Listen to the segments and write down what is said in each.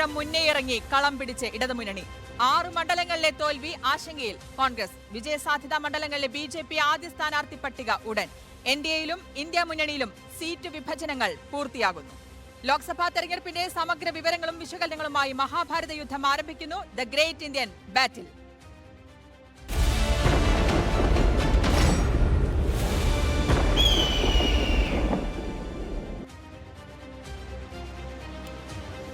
ഊഴം മുന്നേയിറങ്ങി കളം പിടിച്ച് ഇടതുമുന്നണി ആറ് മണ്ഡലങ്ങളിലെ തോൽവി ആശങ്കയിൽ കോൺഗ്രസ്. വിജയസാധ്യതാ മണ്ഡലങ്ങളിലെ ബി ജെ പി ആദ്യ സ്ഥാനാർത്ഥി പട്ടിക ഉടൻ. എൻ ഡി എയിലും ഇന്ത്യ മുന്നണിയിലും സീറ്റ് വിഭജനങ്ങൾ പൂർത്തിയാകുന്നു. ലോക്സഭാ തെരഞ്ഞെടുപ്പിന്റെ സമഗ്ര വിവരങ്ങളും വിശകലനങ്ങളുമായി മഹാഭാരത യുദ്ധം ആരംഭിക്കുന്നു ദ ഗ്രേറ്റ് ഇന്ത്യൻ ബാറ്റിൽ.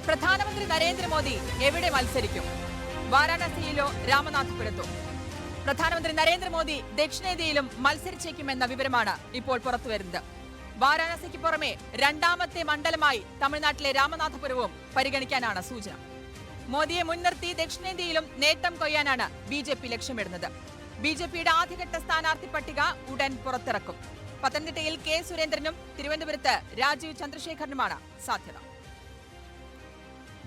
പ്രധാനമന്ത്രി നരേന്ദ്രമോദി എവിടെ മത്സരിക്കും? വാരാണസിയിലോ രാമനാഥപുരത്തോ? പ്രധാനമന്ത്രി നരേന്ദ്രമോദി ദക്ഷിണേന്ത്യയിലും മത്സരിച്ചേക്കുമെന്ന വിവരമാണ് ഇപ്പോൾ പുറത്തുവരുന്നത്. വാരാണസിക്ക് പുറമെ രണ്ടാമത്തെ മണ്ഡലമായി തമിഴ്നാട്ടിലെ രാമനാഥപുരവും പരിഗണിക്കാനാണ് സൂചന. മോദിയെ മുൻനിർത്തി ദക്ഷിണേന്ത്യയിലും നേട്ടം കൊയ്യാനാണ് ബി ജെ പി ലക്ഷ്യമിടുന്നത്. ബി ജെ പിയുടെ ആദ്യഘട്ട സ്ഥാനാർത്ഥി പട്ടിക ഉടൻ പുറത്തിറക്കും. പത്തനംതിട്ടയിൽ കെ സുരേന്ദ്രനും തിരുവനന്തപുരത്ത് രാജീവ് ചന്ദ്രശേഖരനുമാണ് സാധ്യത.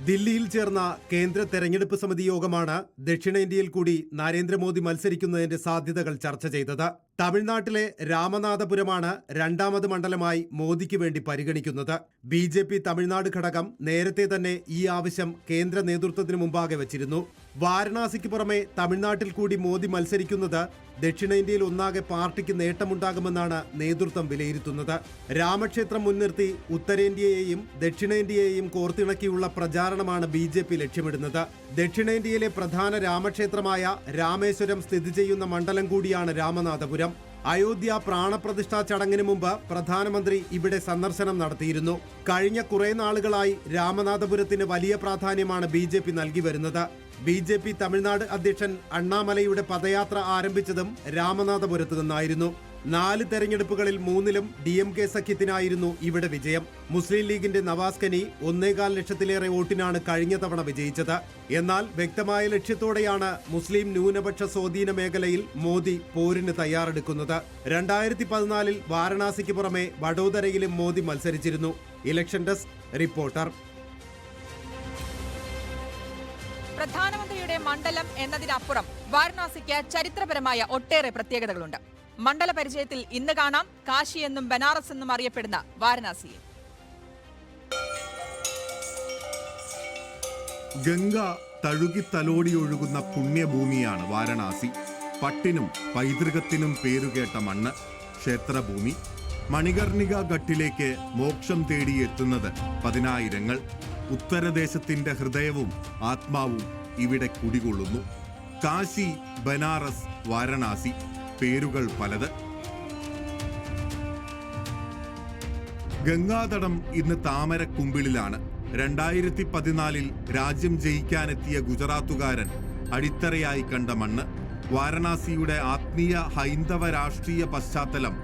ദില്ലിയിൽ ചേർന്ന കേന്ദ്ര തെരഞ്ഞെടുപ്പ് സമിതി യോഗമാണ് ദക്ഷിണേന്ത്യയിൽ കൂടി നരേന്ദ്രമോദി മത്സരിക്കുന്നതിന്റെ സാധ്യതകൾ ചർച്ച ചെയ്തത്. തമിഴ്നാട്ടിലെ രാമനാഥപുരമാണ് രണ്ടാമത് മണ്ഡലമായി മോദിക്ക് വേണ്ടി പരിഗണിക്കുന്നത്. ബി ജെ പി തമിഴ്നാട് ഘടകം നേരത്തെ തന്നെ ഈ ആവശ്യം കേന്ദ്ര നേതൃത്വത്തിന് മുമ്പാകെ വച്ചിരുന്നു. വാരണാസിക്ക് പുറമെ തമിഴ്നാട്ടിൽ കൂടി മോദി മത്സരിക്കുന്നത് ദക്ഷിണേന്ത്യയിൽ ഒന്നാകെ പാർട്ടിക്ക് നേട്ടമുണ്ടാകുമെന്നാണ് നേതൃത്വം വിലയിരുത്തുന്നത്. രാമക്ഷേത്രം മുൻനിർത്തി ഉത്തരേന്ത്യയെയും ദക്ഷിണേന്ത്യയെയും കോർത്തിണക്കിയുള്ള പ്രചാരണമാണ് ബി ജെ പി ലക്ഷ്യമിടുന്നത്. ദക്ഷിണേന്ത്യയിലെ പ്രധാന രാമക്ഷേത്രമായ രാമേശ്വരം സ്ഥിതി ചെയ്യുന്ന മണ്ഡലം കൂടിയാണ് രാമനാഥപുരം. അയോധ്യ പ്രാണപ്രതിഷ്ഠാ ചടങ്ങിന് മുമ്പ് പ്രധാനമന്ത്രി ഇവിടെ സന്ദർശനം നടത്തിയിരുന്നു. കഴിഞ്ഞ കുറെ നാളുകളായി രാമനാഥപുരത്തിന് വലിയ പ്രാധാന്യമാണ് ബി നൽകി വരുന്നത്. ബി ജെ പി തമിഴ്നാട് അധ്യക്ഷൻ അണ്ണാമലയുടെ പദയാത്ര ആരംഭിച്ചതും രാമനാഥപുരത്ത് നിന്നായിരുന്നു. നാല് തെരഞ്ഞെടുപ്പുകളിൽ മൂന്നിലും ഡി എം കെ സഖ്യത്തിനായിരുന്നു ഇവിടെ വിജയം. മുസ്ലിം ലീഗിന്റെ നവാസ് കനി ഒന്നേകാൽ ലക്ഷത്തിലേറെ വോട്ടിനാണ് കഴിഞ്ഞ തവണ വിജയിച്ചത്. എന്നാൽ വ്യക്തമായ ലക്ഷ്യത്തോടെയാണ് മുസ്ലിം ന്യൂനപക്ഷ സ്വാധീന മേഖലയിൽ മോദി പോരിന് തയ്യാറെടുക്കുന്നത്. രണ്ടായിരത്തി പതിനാലിൽ വാരണാസിക്ക് പുറമെ വഡോദരയിലും മോദി മത്സരിച്ചിരുന്നു. ഇലക്ഷൻ ഡെസ്ക് റിപ്പോർട്ടർ പ്രധാനമന്ത്രിയുടെ മണ്ഡലം എന്നതിനപ്പുറം വാരണാസിക്ക് ചരിത്രപരമായ ഒട്ടേറെ പ്രത്യേകതകളുണ്ട്. മണ്ഡല പരിചയത്തിൽ ഇന്ന് കാണാം കാശി എന്നും ബനാറസ് എന്നും അറിയപ്പെടുന്ന വാരണാസിയെ. ഗംഗ തഴുകി തലോടിയൊഴുകുന്ന പുണ്യഭൂമിയാണ് വാരണാസി. പട്ടിനും പൈതൃകത്തിനും പേരുകേട്ട മണ്ണ് ക്ഷേത്രഭൂമി. മണികർണിക ഘട്ടിലേക്ക് മോക്ഷം തേടിയെത്തുന്നത് പതിനായിരങ്ങൾ. ഉത്തരദേശത്തിന്റെ ഹൃദയവും ആത്മാവും ഇവിടെ കുടികൊള്ളുന്നു. കാശി ബനാറസ് വാരണാസി പേരുകൾ പലത്. ഗംഗാതടം ഇന്ന് താമരക്കുമ്പിളിലാണ്. രണ്ടായിരത്തി പതിനാലിൽ രാജ്യം ജയിക്കാനെത്തിയ ഗുജറാത്തുകാരൻ അടിത്തറയായി കണ്ട മണ്ണ്. വാരണാസിയുടെ ആത്മീയ ഹൈന്ദവ രാഷ്ട്രീയ പശ്ചാത്തലം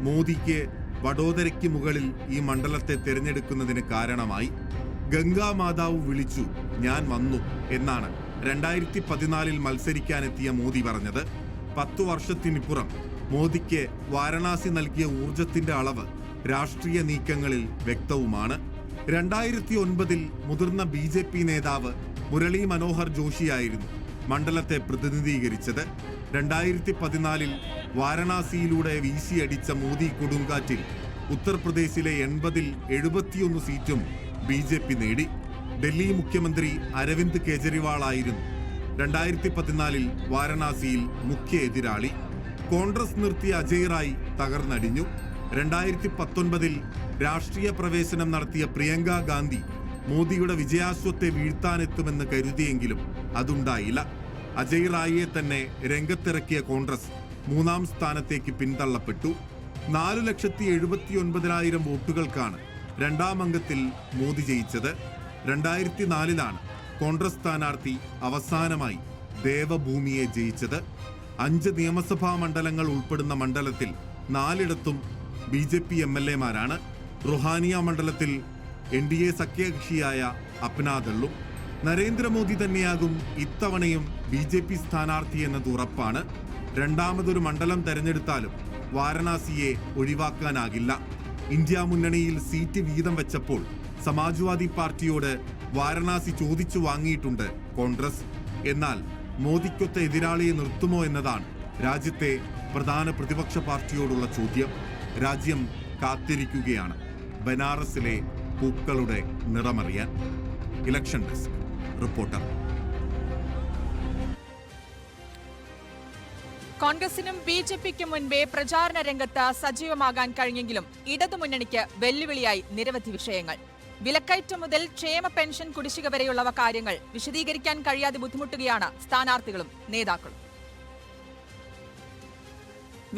മോദിക്ക് വഡോദരയ്ക്ക് മുകളിൽ ഈ മണ്ഡലത്തെ തിരഞ്ഞെടുക്കുന്നതിന് കാരണമായി. ഗംഗാ മാതാവ് വിളിച്ചു ഞാൻ വന്നു എന്നാണ്. രണ്ടായിരത്തി പതിനാലിൽ മത്സരിക്കാനെത്തിയ മോദി പറഞ്ഞത് പത്തു വർഷത്തിനിപ്പുറം മോദിക്ക് വാരണാസി നൽകിയ ഊർജത്തിന്റെ അളവ് രാഷ്ട്രീയ നീക്കങ്ങളിൽ വ്യക്തവുമാണ്. രണ്ടായിരത്തി ഒൻപതിൽ മുതിർന്ന ബി ജെ പി നേതാവ് മുരളി മനോഹർ ജോഷിയായിരുന്നു മണ്ഡലത്തെ പ്രതിനിധീകരിച്ചത്. രണ്ടായിരത്തി പതിനാലിൽ വാരണാസിയിലൂടെ വീശിയടിച്ച മോദി കൊടുങ്കാറ്റിൽ ഉത്തർപ്രദേശിലെ എൺപതിൽ എഴുപത്തിയൊന്ന് സീറ്റും ബി ജെ പി നേടി ഡൽഹി മുഖ്യമന്ത്രി അരവിന്ദ് കെജ്രിവാൾ ആയിരുന്നു രണ്ടായിരത്തി പതിനാലിൽ വാരണാസിയിൽ മുഖ്യ എതിരാളി കോൺഗ്രസ് നിർത്തിയ അജയ് റായ് തകർന്നടിഞ്ഞു. രണ്ടായിരത്തി പത്തൊൻപതിൽ രാഷ്ട്രീയ പ്രവേശനം നടത്തിയ പ്രിയങ്ക ഗാന്ധി മോദിയുടെ വിജയാശ്വത്തെ വീഴ്ത്താനെത്തുമെന്ന് കരുതിയെങ്കിലും അതുണ്ടായില്ല. അജയ് റായിയെ തന്നെ രംഗത്തിറക്കിയ കോൺഗ്രസ് മൂന്നാം സ്ഥാനത്തേക്ക് പിന്തള്ളപ്പെട്ടു. നാലു ലക്ഷത്തി എഴുപത്തി ഒൻപതിനായിരം വോട്ടുകൾക്കാണ് രണ്ടാം അംഗത്തിൽ മോദി ജയിച്ചത് രണ്ടായിരത്തി നാലിലാണ് കോൺഗ്രസ് സ്ഥാനാർത്ഥി അവസാനമായി ദേവഭൂമിയെ ജയിച്ചത്. അഞ്ച് നിയമസഭാ മണ്ഡലങ്ങൾ ഉൾപ്പെടുന്ന മണ്ഡലത്തിൽ നാലിടത്തും B J P M L എമാരാണ്. റുഹാനിയ മണ്ഡലത്തിൽ എൻ ഡി എ സഖ്യകക്ഷിയായ അപ്നാദള്ളും. നരേന്ദ്രമോദി തന്നെയാകും ഇത്തവണയും ബി ജെ പി സ്ഥാനാർത്ഥി എന്നത് ഉറപ്പാണ്. രണ്ടാമതൊരു മണ്ഡലം തെരഞ്ഞെടുത്താലും വാരണാസിയെ ഒഴിവാക്കാനാകില്ല. ഇന്ത്യ മുന്നണിയിൽ സീറ്റ് വീതം വെച്ചപ്പോൾ സമാജ്വാദി പാർട്ടിയോട് വാരണാസി ചോദിച്ചു വാങ്ങിയിട്ടുണ്ട് കോൺഗ്രസ്. എന്നാൽ മോദിക്കൊത്ത എതിരാളിയെ നിർത്തുമോ എന്നതാണ് രാജ്യത്തെ പ്രധാന പ്രതിപക്ഷ പാർട്ടിയോടുള്ള ചോദ്യം. രാജ്യം കാത്തിരിക്കുകയാണ്. ബനാറസിലെ പൂക്കളുടെ നിറമറിയാൻ. Election desk. റിപ്പോർട്ടർ കോൺഗ്രസിനും ബി ജെ പിക്കും മുൻപേ പ്രചാരണ രംഗത്ത് സജീവമാകാൻ കഴിഞ്ഞെങ്കിലും ഇടതുമുന്നണിക്ക് വെല്ലുവിളിയായി നിരവധി വിഷയങ്ങൾ. വിലക്കയറ്റം മുതൽ ക്ഷേമ പെൻഷൻ കുടിശ്ശിക വരെയുള്ളവ കാര്യങ്ങൾ വിശദീകരിക്കാൻ കഴിയാതെ ബുദ്ധിമുട്ടുകയാണ് സ്ഥാനാർത്ഥികളും നേതാക്കളും.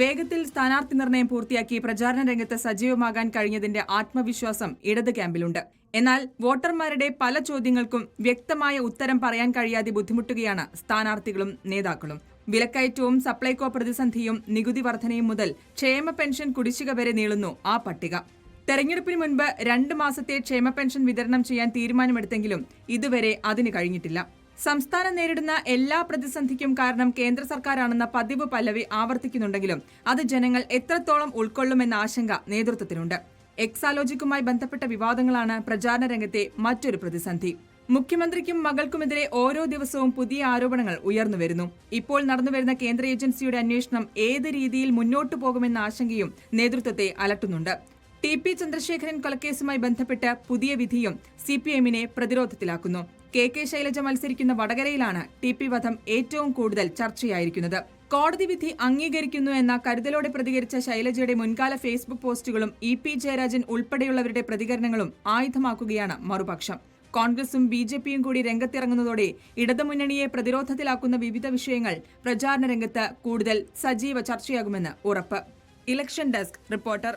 വേഗത്തിൽ സ്ഥാനാർത്ഥി നിർണയം പൂർത്തിയാക്കി പ്രചാരണ രംഗത്ത് സജീവമാകാൻ കഴിഞ്ഞതിന്റെ ആത്മവിശ്വാസം ഇടത് ക്യാമ്പിലുണ്ട്. എന്നാൽ വോട്ടർമാരുടെ പല ചോദ്യങ്ങൾക്കും വ്യക്തമായ ഉത്തരം പറയാൻ കഴിയാതെ ബുദ്ധിമുട്ടുകയാണ് സ്ഥാനാർത്ഥികളും നേതാക്കളും. വിലക്കയറ്റവും സപ്ലൈകോ പ്രതിസന്ധിയും നികുതി വർധനയും മുതൽ ക്ഷേമ പെൻഷൻ കുടിശ്ശിക വരെ നീളുന്നു ആ പട്ടിക. തെരഞ്ഞെടുപ്പിന് മുൻപ് രണ്ട് മാസത്തെ ക്ഷേമ പെൻഷൻ വിതരണം ചെയ്യാൻ തീരുമാനമെടുത്തെങ്കിലും ഇതുവരെ അതിന് കഴിഞ്ഞിട്ടില്ല. സംസ്ഥാനം നേരിടുന്ന എല്ലാ പ്രതിസന്ധിക്കും കാരണം കേന്ദ്ര സർക്കാരാണെന്ന പതിവ് പല്ലവി ആവർത്തിക്കുന്നുണ്ടെങ്കിലും അത് ജനങ്ങൾ എത്രത്തോളം ഉൾക്കൊള്ളുമെന്ന ആശങ്ക നേതൃത്വത്തിനുണ്ട്. എക്സാലോജിക്കുമായി ബന്ധപ്പെട്ട വിവാദങ്ങളാണ് പ്രചാരണ രംഗത്തെ മറ്റൊരു പ്രതിസന്ധി. മുഖ്യമന്ത്രിക്കും മകൾക്കുമെതിരെ ഓരോ ദിവസവും പുതിയ ആരോപണങ്ങൾ ഉയർന്നുവരുന്നു ഇപ്പോൾ നടന്നുവരുന്ന കേന്ദ്ര ഏജൻസിയുടെ അന്വേഷണം ഏത് രീതിയിൽ മുന്നോട്ടു പോകുമെന്ന ആശങ്കയും നേതൃത്വത്തെ അലട്ടുന്നുണ്ട്. ടി പി ചന്ദ്രശേഖരൻ കൊലക്കേസുമായി ബന്ധപ്പെട്ട് പുതിയ വിധിയും സി പി എമ്മിനെ പ്രതിരോധത്തിലാക്കുന്നു. കെ കെ ശൈലജ മത്സരിക്കുന്ന വടകരയിലാണ് ടി പി വധം ഏറ്റവും കൂടുതൽ ചർച്ചയായിരിക്കുന്നത്. കോടതി വിധി അംഗീകരിക്കുന്നു എന്ന കരുതലോടെ പ്രതികരിച്ച ശൈലജയുടെ മുൻകാല ഫേസ്ബുക്ക് പോസ്റ്റുകളും ഇ പി ജയരാജൻ ഉൾപ്പെടെയുള്ളവരുടെ പ്രതികരണങ്ങളും ആയുധമാക്കുകയാണ് മറുപക്ഷം. കോൺഗ്രസും ബി ജെ പിയും കൂടി രംഗത്തിറങ്ങുന്നതോടെ ഇടതുമുന്നണിയെ പ്രതിരോധത്തിലാക്കുന്ന വിവിധ വിഷയങ്ങൾ പ്രചാരണ രംഗത്ത് കൂടുതൽ സജീവ ചർച്ചയാകുമെന്ന് ഉറപ്പ്. Election desk reporter.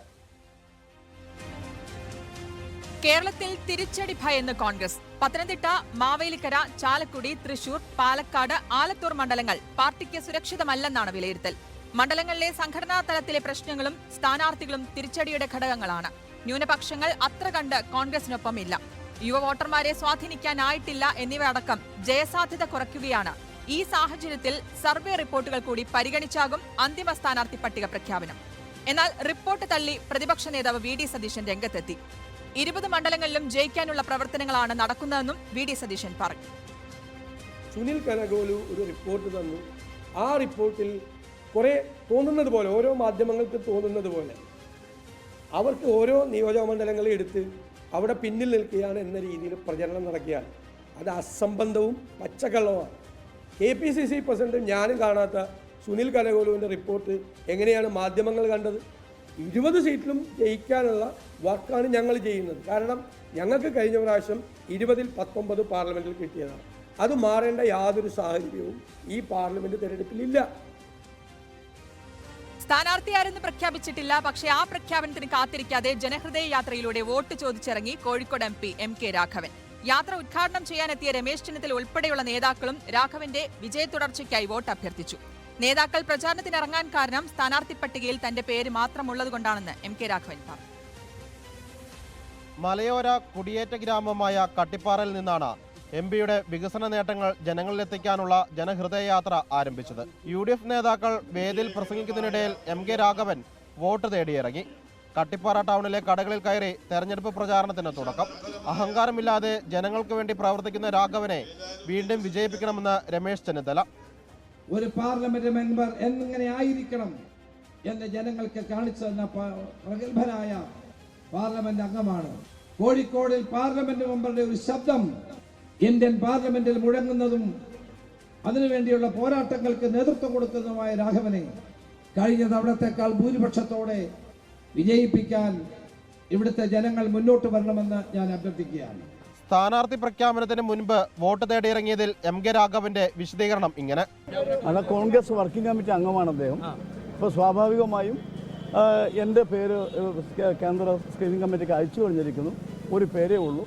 കേരളത്തിൽ തിരിച്ചടി ഭയന്ന് കോൺഗ്രസ്. പത്തനംതിട്ട മാവേലിക്കര ചാലക്കുടി തൃശൂർ പാലക്കാട് ആലത്തൂർ മണ്ഡലങ്ങൾ പാർട്ടിക്ക് സുരക്ഷിതമല്ലെന്നാണ് വിലയിരുത്തൽ. മണ്ഡലങ്ങളിലെ സംഘടനാ തലത്തിലെ പ്രശ്നങ്ങളും സ്ഥാനാർത്ഥികളും തിരിച്ചടിയുടെ ഘടകങ്ങളാണ്. ന്യൂനപക്ഷങ്ങൾ അത്ര കണ്ട് കോൺഗ്രസിനൊപ്പം ഇല്ല യുവ വോട്ടർമാരെ സ്വാധീനിക്കാനായിട്ടില്ല എന്നിവയടക്കം ജയസാധ്യത കുറയ്ക്കുകയാണ്. ഈ സാഹചര്യത്തിൽ സർവേ റിപ്പോർട്ടുകൾ കൂടി പരിഗണിച്ചാകും അന്തിമ സ്ഥാനാർത്ഥി പട്ടിക പ്രഖ്യാപനം. എന്നാൽ റിപ്പോർട്ട് തള്ളി പ്രതിപക്ഷ നേതാവ് വി ഡി സതീശൻ രംഗത്തെത്തി. ഇരുപത് മണ്ഡലങ്ങളിലും ജയിക്കാനുള്ള പ്രവർത്തനങ്ങളാണ് നടക്കുന്നതെന്നും വി ഡി സതീശൻ പറഞ്ഞു സുനിൽ കനകോലു ഒരു റിപ്പോർട്ട് തന്നു. ആ റിപ്പോർട്ടിൽ കുറെ തോന്നുന്നത് പോലെ ഓരോ മാധ്യമങ്ങൾക്ക് തോന്നുന്നത് പോലെ അവർക്ക് ഓരോ നിയോജക മണ്ഡലങ്ങളെ എടുത്ത് അവിടെ പിന്നിൽ നിൽക്കുകയാണ് എന്ന രീതിയിൽ പ്രചരണം നടക്കുകയാണ്. അത് അസംബന്ധവും പച്ചക്കള്ളവുമാണ്. K P C C president ഞാനും കാണാത്ത സുനിൽ കനകോലുവിന്റെ റിപ്പോർട്ട് എങ്ങനെയാണ് മാധ്യമങ്ങൾ കണ്ടത്? ഇരുപത് സീറ്റിലും ജയിക്കാനുള്ള വർക്കാണ് ഞങ്ങൾ ചെയ്യുന്നത്. കാരണം ഞങ്ങൾക്ക് കഴിഞ്ഞ പ്രാവശ്യം ഇരുപതിൽ പത്തൊമ്പത് പാർലമെന്റിൽ കിട്ടിയതാണ്. അത് മാറേണ്ട യാതൊരു സാഹചര്യവും ഈ പാർലമെന്റ് തിരഞ്ഞെടുപ്പിലില്ല സ്ഥാനാർത്ഥിയാരെന്ന് പ്രഖ്യാപിച്ചിട്ടില്ല. പക്ഷേ ആ പ്രഖ്യാപനത്തിന് കാത്തിരിക്കാതെ ജനഹൃദയ യാത്രയിലൂടെ vote ചോദിച്ചിറങ്ങി Kozhikode M P M K Raghavan. യാത്ര ഉദ്ഘാടനം ചെയ്യാനെത്തിയ രമേശ് ചെന്നിത്തല ഉൾപ്പെടെയുള്ള നേതാക്കളും രാഘവന്റെ വിജയ തുടർച്ചയ്ക്കായി വോട്ട് അഭ്യർത്ഥിച്ചു. നേതാക്കൾ പ്രചാരണത്തിനിറങ്ങാൻ കാരണം സ്ഥാനാർത്ഥി പട്ടികയിൽ തന്റെ പേര് മാത്രമുള്ളതുകൊണ്ടാണെന്ന് എം കെ രാഘവൻ പറഞ്ഞു. മലയോര കുടിയേറ്റ ഗ്രാമമായ കട്ടിപ്പാറയിൽ നിന്നാണ് എം പിയുടെ വികസന നേട്ടങ്ങൾ ജനങ്ങളിലെത്തിക്കാനുള്ള ജനഹൃദയയാത്ര ആരംഭിച്ചത്. യു ഡി എഫ് നേതാക്കൾ വേദിയിൽ പ്രസംഗിക്കുന്നതിനിടയിൽ എം കെ രാഘവൻ വോട്ട് തേടിയിറങ്ങി. കട്ടിപ്പാറ ടൗണിലെ കടകളിൽ കയറി തെരഞ്ഞെടുപ്പ് പ്രചാരണത്തിന് തുടക്കം. അഹങ്കാരമില്ലാതെ ജനങ്ങൾക്ക് വേണ്ടി പ്രവർത്തിക്കുന്ന രാഘവനെ വീണ്ടും വിജയിപ്പിക്കണമെന്ന് രമേശ് ചെന്നിത്തല. ഒരു പാർലമെന്റ് മെമ്പർ എങ്ങനെ ആയിരിക്കണം എന്ന് ജനങ്ങൾക്ക് കാണിച്ചു തന്ന പ്രഗത്ഭനായ പാർലമെന്റ് അംഗമാണ്. കോഴിക്കോടിൽ പാർലമെന്റ് മെമ്പറുടെ ഒരു ശബ്ദം ഇന്ത്യൻ പാർലമെന്റിൽ മുഴങ്ങുന്നതും അതിനുവേണ്ടിയുള്ള പോരാട്ടങ്ങൾക്ക് നേതൃത്വം കൊടുക്കുന്നതുമായ രാഘവനെ കഴിഞ്ഞ തവണത്തെക്കാൾ ഭൂരിപക്ഷത്തോടെ വിജയിപ്പിക്കാൻ ഇവിടുത്തെ ജനങ്ങൾ മുന്നോട്ട് വരണമെന്ന് ഞാൻ അഭ്യർത്ഥിക്കുകയാണ്. സ്ഥാനാർത്ഥി പ്രഖ്യാപനത്തിന് മുൻപ് വോട്ട് തേടിയിറങ്ങിയതിൽ എം കെ രാഘവന്റെ വിശദീകരണം ഇങ്ങനെ. അത് കോൺഗ്രസ് വർക്കിംഗ് കമ്മിറ്റി അംഗമാണ് അദ്ദേഹം. അപ്പോൾ സ്വാഭാവികമായും എന്റെ പേര് കേന്ദ്ര സ്ക്രീനിംഗ് കമ്മിറ്റിക്ക് അയച്ചു കഴിഞ്ഞിരിക്കുന്നു. ഒരു പേരേ ഉള്ളൂ.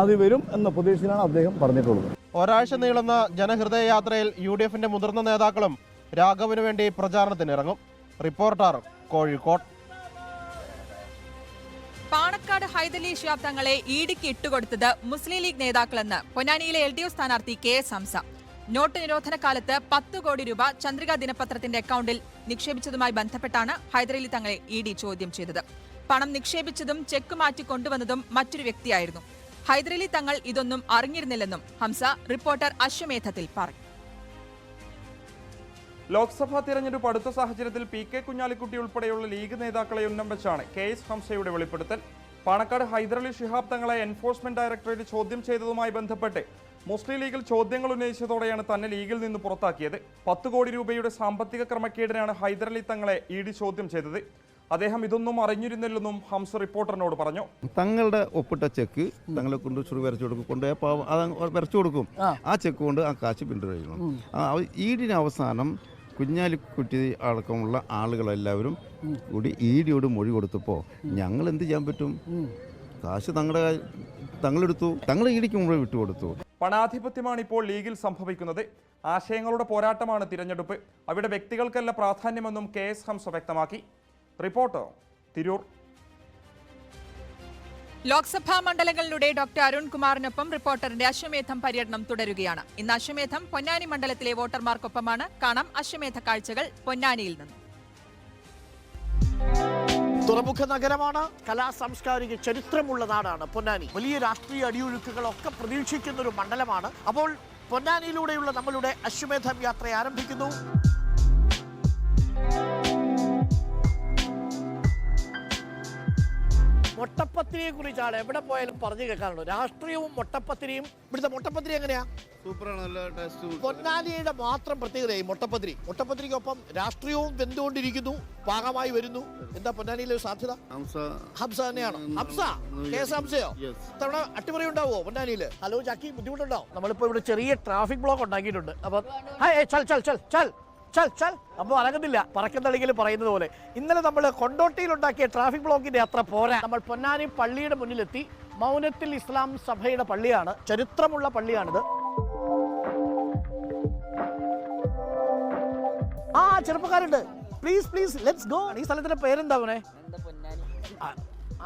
അത് വരും എന്ന പ്രതീക്ഷയിലാണ് അദ്ദേഹം പറഞ്ഞിട്ടുള്ളത്. ഒരാഴ്ച നീളുന്ന ജനഹൃദയ യാത്രയിൽ യു ഡി എഫിന്റെ മുതിർന്ന നേതാക്കളും രാഘവന് വേണ്ടി പ്രചാരണത്തിന് ഇറങ്ങും റിപ്പോർട്ടർ കോഴിക്കോട്. പാണക്കാട് ഹൈദലി ശിഹാബ് തങ്ങളെ ഇഡിക്ക് ഇട്ടുകൊടുത്തത് മുസ്ലിം ലീഗ് നേതാക്കളെന്ന് പൊന്നാനിയിലെ എൽ ഡി എഫ് സ്ഥാനാർത്ഥി കെ എസ് ഹംസ. നോട്ട് നിരോധന കാലത്ത് പത്ത് കോടി രൂപ ചന്ദ്രിക ദിനപത്രത്തിന്റെ അക്കൗണ്ടിൽ നിക്ഷേപിച്ചതുമായി ബന്ധപ്പെട്ടാണ് ഹൈദരലി തങ്ങളെ ഇ ഡി ചോദ്യം ചെയ്തത്. പണം നിക്ഷേപിച്ചതും ചെക്ക് മാറ്റി കൊണ്ടുവന്നതും മറ്റൊരു വ്യക്തിയായിരുന്നു. ഹൈദരലി തങ്ങൾ ഇതൊന്നും അറിഞ്ഞിരുന്നില്ലെന്നും ഹംസ റിപ്പോർട്ടർ അശ്വമേധത്തിൽ പറഞ്ഞു. ലോക്സഭാ തിരഞ്ഞെടുപ്പ് അടുത്ത സാഹചര്യത്തിൽ പി കെ കുഞ്ഞാലിക്കുട്ടി ഉൾപ്പെടെയുള്ള ലീഗ് നേതാക്കളെ ഉന്നം വെച്ചാണ് കെ എസ് ഹംസയുടെ വെളിപ്പെടുത്തൽ. പാണക്കാട് ഹൈദരലി ഷിഹാബ് തങ്ങളെ എൻഫോഴ്സ്മെന്റ് ഡയറക്ടറേറ്റ് ചോദ്യം ചെയ്തതുമായി ബന്ധപ്പെട്ട് മുസ്ലിം ലീഗിൽ ചോദ്യങ്ങൾ ഉന്നയിച്ചതോടെയാണ് തന്നെ ലീഗിൽ നിന്ന് പുറത്താക്കിയത്. പത്ത് കോടി രൂപയുടെ സാമ്പത്തിക ക്രമക്കേടിനാണ് ഹൈദരലി തങ്ങളെ ഇ ഡി ചോദ്യം ചെയ്തത്. അദ്ദേഹം ഇതൊന്നും അറിഞ്ഞിരുന്നില്ലെന്നും ഹംസ റിപ്പോർട്ടറിനോട് പറഞ്ഞു. തങ്ങളുടെ ഒപ്പിട്ട ചെക്ക് തങ്ങളെ കൊണ്ട് ചുരു വരച്ചു കൊടുക്കും. കൊണ്ട് പാവം അത് വരച്ചു കൊടുക്കും. ആ. ചെക്ക് കൊണ്ട് ആ കാശ് പിന്തുടരുന്നു. ഈടിന് അവസാനം കുഞ്ഞാലിക്കുട്ടി അടക്കമുള്ള ആളുകളെല്ലാവരും കൂടി ഈടിയോട് മൊഴി കൊടുത്തപ്പോൾ ഞങ്ങൾ എന്ത് ചെയ്യാൻ പറ്റും? കാശ് തങ്ങളുടെ തങ്ങളെടുത്തു. തങ്ങൾ ഈടിക്ക് മുമ്പ് വിട്ടുകൊടുത്തു. പണാധിപത്യമാണ് ഇപ്പോൾ ലീഗിൽ സംഭവിക്കുന്നത്. ആശയങ്ങളുടെ പോരാട്ടമാണ് തിരഞ്ഞെടുപ്പ്. അവിടെ വ്യക്തികൾക്കല്ല പ്രാധാന്യമെന്നും കെ എസ് ഹംസ വ്യക്തമാക്കി. റിപ്പോർട്ടർ തിരൂർ. ലോക്സഭാ മണ്ഡലങ്ങളിലൂടെ ഡോക്ടർ അരുൺകുമാറിനൊപ്പം റിപ്പോർട്ടറിന്റെ അശ്വമേധം പര്യടനം തുടരുകയാണ്. ഇന്ന് അശ്വമേധം പൊന്നാനി മണ്ഡലത്തിലെ വോട്ടർമാർക്കൊപ്പമാണ്. കാണാം അശ്വമേധ കാഴ്ചകൾ പൊന്നാനിയിൽ നിന്ന്. തുറമുഖ നഗരമാണ്. കലാ സാംസ്കാരിക ചരിത്രമുള്ള നാടാണ് പൊന്നാനി. വലിയ രാഷ്ട്രീയ അടിയൊഴുക്കുകളൊക്കെ പ്രതീക്ഷിക്കുന്ന ഒരു മണ്ഡലമാണ്. അപ്പോൾ പൊന്നാനിയിലൂടെയുള്ള നമ്മളുടെ അശ്വമേധം യാത്ര ആരംഭിക്കുന്നു. മൊട്ടപ്പത്തിരിയെ കുറിച്ചാണ് എവിടെ പോയാലും പറഞ്ഞു കേൾക്കാറുണ്ട്. രാഷ്ട്രീയവും മുട്ടപ്പത്തിരിയും ഇവിടുത്തെ മുട്ടപ്പത്തിരി എങ്ങനെയാ? സൂപ്പറാണ് നല്ല ടേസ്റ്റ് പൊന്നാനിയുടെ മാത്രം പ്രത്യേകത ഈ മുട്ടപ്പത്തിരി. മുട്ടപ്പത്തിരിക്കൊപ്പം രാഷ്ട്രീയവും വെന്തുകൊണ്ടിരിക്കുന്നു പാകമായി വരുന്നു. എന്താ പൊന്നാനിയിലെ ഒരു സാധ്യത? ഹംസ. തന്നെയാണ്? ഹംസ? കെ എസ് ഹംസയോ? തവണ അട്ടിമറി ഉണ്ടാവോ പൊന്നാനിയിൽ? ഹലോ ജാക്കി ബുദ്ധിമുട്ടുണ്ടാവും നമ്മളിപ്പോ ഇവിടെ ചെറിയ ട്രാഫിക് ബ്ലോക്ക് ഉണ്ടാക്കിയിട്ടുണ്ട്. അപ്പൊ ചൽ ചൽ ചൽ ചൽ. ചൽ ചൽ. അപ്പോൾ അനങ്ങുന്നില്ല. പറക്കുന്നളിയിൽ പറയുന്നത് പോലെ. ഇന്നലെ നമ്മൾ കൊണ്ടോട്ടിയിൽ ഉണ്ടാക്കിയ ട്രാഫിക് ബ്ലോക്കിന്റെ അത്ര പോരാ. നമ്മൾ പൊന്നാനി പള്ളിയുടെ മുന്നിലെത്തി. മൗനത്തിൽ ഇസ്ലാം സഭയുടെ പള്ളിയാണ്. ചരിത്രമുള്ള പള്ളിയാണിത്. ആ ചെറുപ്പക്കാരുണ്ട്. പ്ലീസ് പ്ലീസ് ലെറ്റ്സ് ഗോ ഈ സ്ഥലത്തിന്റെ പേരെന്താ അവനെ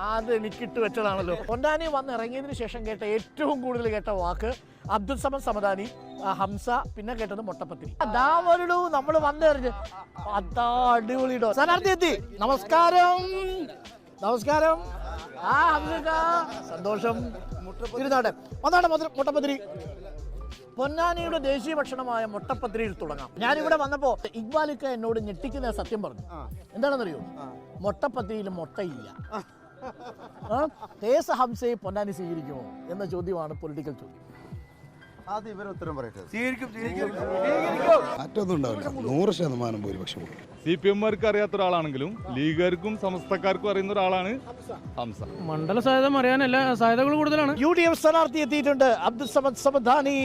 അത് എനിക്കിട്ട് വെച്ചതാണല്ലോ. പൊന്നാനി വന്ന് ഇറങ്ങിയതിന് ശേഷം കേട്ട ഏറ്റവും കൂടുതൽ കേട്ട വാക്ക് അബ്ദുൽ സമദ് സമദാനി ഹംസ പിന്നെ കേട്ടത് മൊട്ടപ്പത്തിരി. അതാ വരടൂ നമ്മൾ വന്നെറിഞ്ഞ് അതാ അടിപൊളിയിടോ സ്ഥാനാർത്ഥി എത്തി. നമസ്കാരം. നമസ്കാരം. ആ ഹംസക്ക. സന്തോഷം. ഇരുന്നാട്ടെ. ഒന്നാണ് മുട്ടപ്പത്തിരി. പൊന്നാനിയുടെ ദേശീയ ഭക്ഷണമായ മുട്ടപ്പത്തിരിയിൽ തുടങ്ങാം. ഞാനിവിടെ വന്നപ്പോ ഇക്ബാലിക്ക എന്നോട് ഞെട്ടിക്കുന്ന സത്യം പറഞ്ഞു. എന്താണെന്നറിയോ? മുട്ടപ്പത്തിരിയിൽ മുട്ടയില്ല? കേസ് ഹംസയെ പൊന്നാനി സ്വീകരിക്കുമോ എന്ന ചോദ്യമാണ് പൊളിറ്റിക്കൽ ചോദ്യം. അത് ഇവർ ഉത്തരം പറയട്ടെ. മാറ്റമൊന്നും ഉണ്ടാവില്ല. നൂറ് ശതമാനം ഭൂരിപക്ഷം സി പി എമ്മാർക്ക് അറിയാത്ത ഒരാളാണെങ്കിലും ലീഗുകാർക്കും സമസ്തക്കാർക്കും അറിയുന്ന ഒരാളാണ് ഹംസ. മണ്ഡല സാധ്യത അറിയാനല്ല സാധ്യതകൾ കൂടുതലാണ്. യു ഡി എഫ് സ്ഥാനാർത്ഥി എത്തിയിട്ടുണ്ട്. അബ്ദുൽ സമദ് സമദാനി.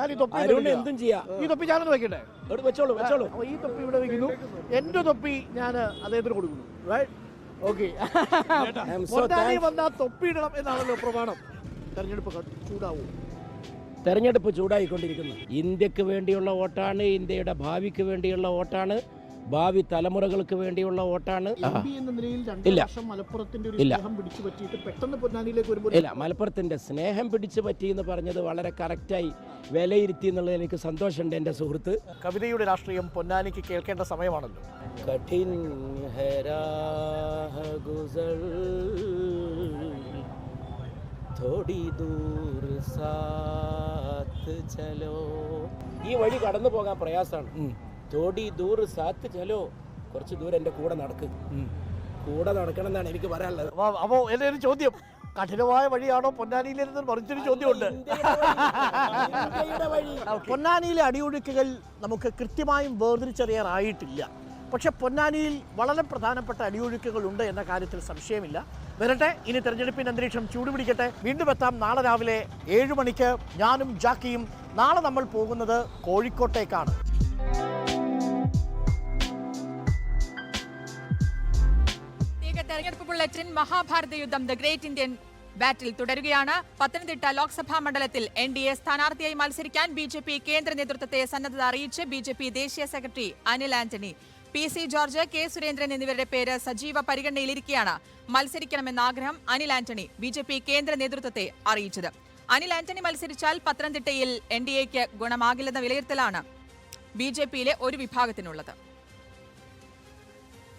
ഞാൻ ഈ തൊപ്പി എന്തും ചെയ്യാം. ഈ തൊപ്പി ഞാനൊന്ന് വെക്കട്ടെ? വെച്ചോളൂ വെച്ചോളൂ. ഈ തൊപ്പി ഇവിടെ വെക്കുന്നു. എന്റെ തൊപ്പി ഞാൻ അദ്ദേഹത്തിന് കൊടുക്കുന്നു. ഓക്കെ എന്നാണല്ലോ പ്രമാണം. തെരഞ്ഞെടുപ്പ് ചൂടാവും. തെരഞ്ഞെടുപ്പ് ചൂടായിക്കൊണ്ടിരിക്കുന്നു. ഇന്ത്യയ്ക്ക് വേണ്ടിയുള്ള വോട്ടാണ് ഇന്ത്യയുടെ ഭാവിക്ക് വേണ്ടിയുള്ള വോട്ടാണ്. ഭാവി തലമുറകൾക്ക് വേണ്ടിയുള്ള വോട്ടാണ് എം പി എന്ന നിലയിൽ രണ്ട് ഇല്ല. വർഷം മലപ്പുറത്തിന്റെ ഒരു ഇല്ല. സ്നേഹം പിടിച്ചു പറ്റിയിട്ട് പെട്ടെന്ന് പൊന്നാനിയിലേക്ക് വരുമ്പോൾ ഇല്ല മലപ്പുറത്തിന്റെ സ്നേഹം പിടിച്ചു പറ്റി എന്ന് പറഞ്ഞത് വളരെ കറക്റ്റായി വിലയിരുത്തി എന്നുള്ളത് എനിക്ക് സന്തോഷമുണ്ട് എൻ്റെ സുഹൃത്ത് കവിതയുടെ രാഷ്ട്രീയം പൊന്നാനിക്ക് കേൾക്കേണ്ട സമയമാണല്ലോ കഠിൻ है राह गुजर थोड़ी दूर साथ चलो ഈ വഴി കടന്നു പോകാൻ പ്രയാസമാണ് തോടി ദൂർ സാത്ത് ചലോ. കുറച്ച് ദൂരം എന്റെ കൂടെ നടക്ക്. കൂടെ നടക്കണം എന്നാണ് എനിക്ക് പറയാനുള്ളത്. അപ്പൊ- എന്റെ ഒരു ചോദ്യം. കഠിനമായ വഴിയാണോ പൊന്നാനിയിലിരുന്ന് മറിച്ചൊരു ചോദ്യമുണ്ട്. പൊന്നാനിയിലെ അടിയൊഴുക്കുകൾ നമുക്ക് കൃത്യമായും വേർതിരിച്ചറിയാറായിട്ടില്ല. പക്ഷെ പൊന്നാനിയിൽ വളരെ പ്രധാനപ്പെട്ട അടിയൊഴുക്കുകൾ ഉണ്ട് എന്ന കാര്യത്തിൽ സംശയമില്ല. വരട്ടെ ഇനി തെരഞ്ഞെടുപ്പിന്റെ അന്തരീക്ഷം ചൂടുപിടിക്കട്ടെ വീണ്ടും എത്താം നാളെ രാവിലെ ഏഴ് മണിക്ക് ഞാനും ജാക്കിയും നാളെ നമ്മൾ പോകുന്നത് കോഴിക്കോട്ടേക്കാണ്. ബുള്ളറ്റിൻ മഹാഭാരത യുദ്ധം ദ ഗ്രേറ്റ് ഇന്ത്യൻ ബാറ്റിൽ തുടരുകയാണ്. പത്തനംതിട്ട ലോക്സഭാ മണ്ഡലത്തിൽ എൻ ഡി എ സ്ഥാനാർത്ഥിയായി മത്സരിക്കാൻ ബി ജെ പി കേന്ദ്ര നേതൃത്വത്തെ സന്നദ്ധത അറിയിച്ച് ബി ജെ പി ദേശീയ secretary Anil Antony P C George K Surendran എന്നിവരുടെ പേര് സജീവ പരിഗണനയിലിരിക്കെയാണ് മത്സരിക്കണമെന്ന ആഗ്രഹം Anil Antony B J P കേന്ദ്ര നേതൃത്വത്തെ അറിയിച്ചത്. അനിൽ ആന്റണി മത്സരിച്ചാൽ പത്തനംതിട്ടയിൽ എൻ ഡി എക്ക് ഗുണമാകില്ലെന്ന വിലയിരുത്തലാണ് ബി ജെ പിയിലെ ഒരു വിഭാഗത്തിനുള്ളത്.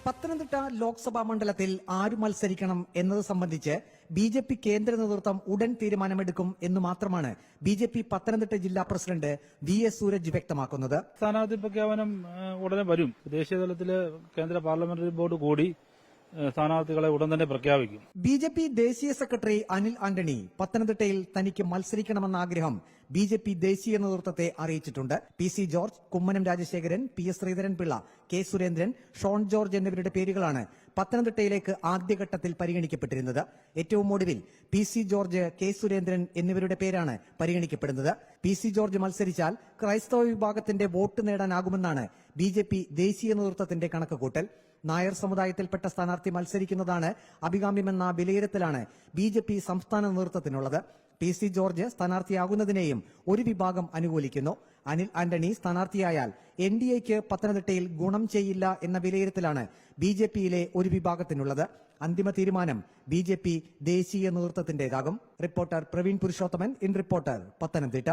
പത്തനംതിട്ട ലോക്സഭാ മണ്ഡലത്തിൽ ആര് മത്സരിക്കണം എന്നത് സംബന്ധിച്ച് ബി ജെ പി കേന്ദ്ര നേതൃത്വം ഉടൻ തീരുമാനമെടുക്കും എന്ന് മാത്രമാണ് ബി ജെ പി പത്തനംതിട്ട ജില്ലാ പ്രസിഡന്റ് വി എസ് സൂരജ് വ്യക്തമാക്കുന്നത്. സ്ഥാനാർത്ഥി പ്രഖ്യാപനം ഉടനെ വരും. ദേശീയ തലത്തിൽ കേന്ദ്ര പാർലമെന്ററി ബോർഡ് കൂടി സ്ഥാനാർത്ഥികളെ ഉടൻ തന്നെ പ്രഖ്യാപിക്കും. ബി ജെ പി ദേശീയ സെക്രട്ടറി അനിൽ ആന്റണി പത്തനംതിട്ടയിൽ തനിക്ക് മത്സരിക്കണമെന്ന ആഗ്രഹം ബി ജെ പി ദേശീയ നേതൃത്വത്തെ അറിയിച്ചിട്ടുണ്ട്. P C George Kummanam Rajasekharan P S Sreedharan Pillai K Surendran Shone George എന്നിവരുടെ പേരുകളാണ് പത്തനംതിട്ടയിലേക്ക് ആദ്യഘട്ടത്തിൽ പരിഗണിക്കപ്പെട്ടിരുന്നത്. ഏറ്റവും ഒടുവിൽ P C George K Surendran എന്നിവരുടെ പേരാണ് പരിഗണിക്കപ്പെടുന്നത്. പി സി ജോർജ് മത്സരിച്ചാൽ ക്രൈസ്തവ വിഭാഗത്തിന്റെ വോട്ട് നേടാനാകുമെന്നാണ് ബി ജെ പി ദേശീയ നേതൃത്വത്തിന്റെ കണക്കുകൂട്ടൽ. നായർ സമുദായത്തിൽപ്പെട്ട സ്ഥാനാർത്ഥി മത്സരിക്കുന്നതാണ് അഭികാമ്യമെന്ന വിലയിരുത്തലാണ് ബി ജെ പി സംസ്ഥാന നേതൃത്വത്തിനുള്ളത്. പി സി ജോർജ് സ്ഥാനാർത്ഥിയാകുന്നതിനെയും ഒരു വിഭാഗം അനുകൂലിക്കുന്നു. അനിൽ ആന്റണി സ്ഥാനാർത്ഥിയായാൽ എൻ ഡി എക്ക് പത്തനംതിട്ടയിൽ ഗുണം ചെയ്യില്ല എന്ന വിലയിരുത്തലാണ് ബി ജെ പിയിലെ ഒരു വിഭാഗത്തിനുള്ളത്. അന്തിമ തീരുമാനം ബി ജെ പി ദേശീയ നേതൃത്വത്തിന്റേതാകും. Reporter Praveen Purushothaman in reporter Pathanamthitta.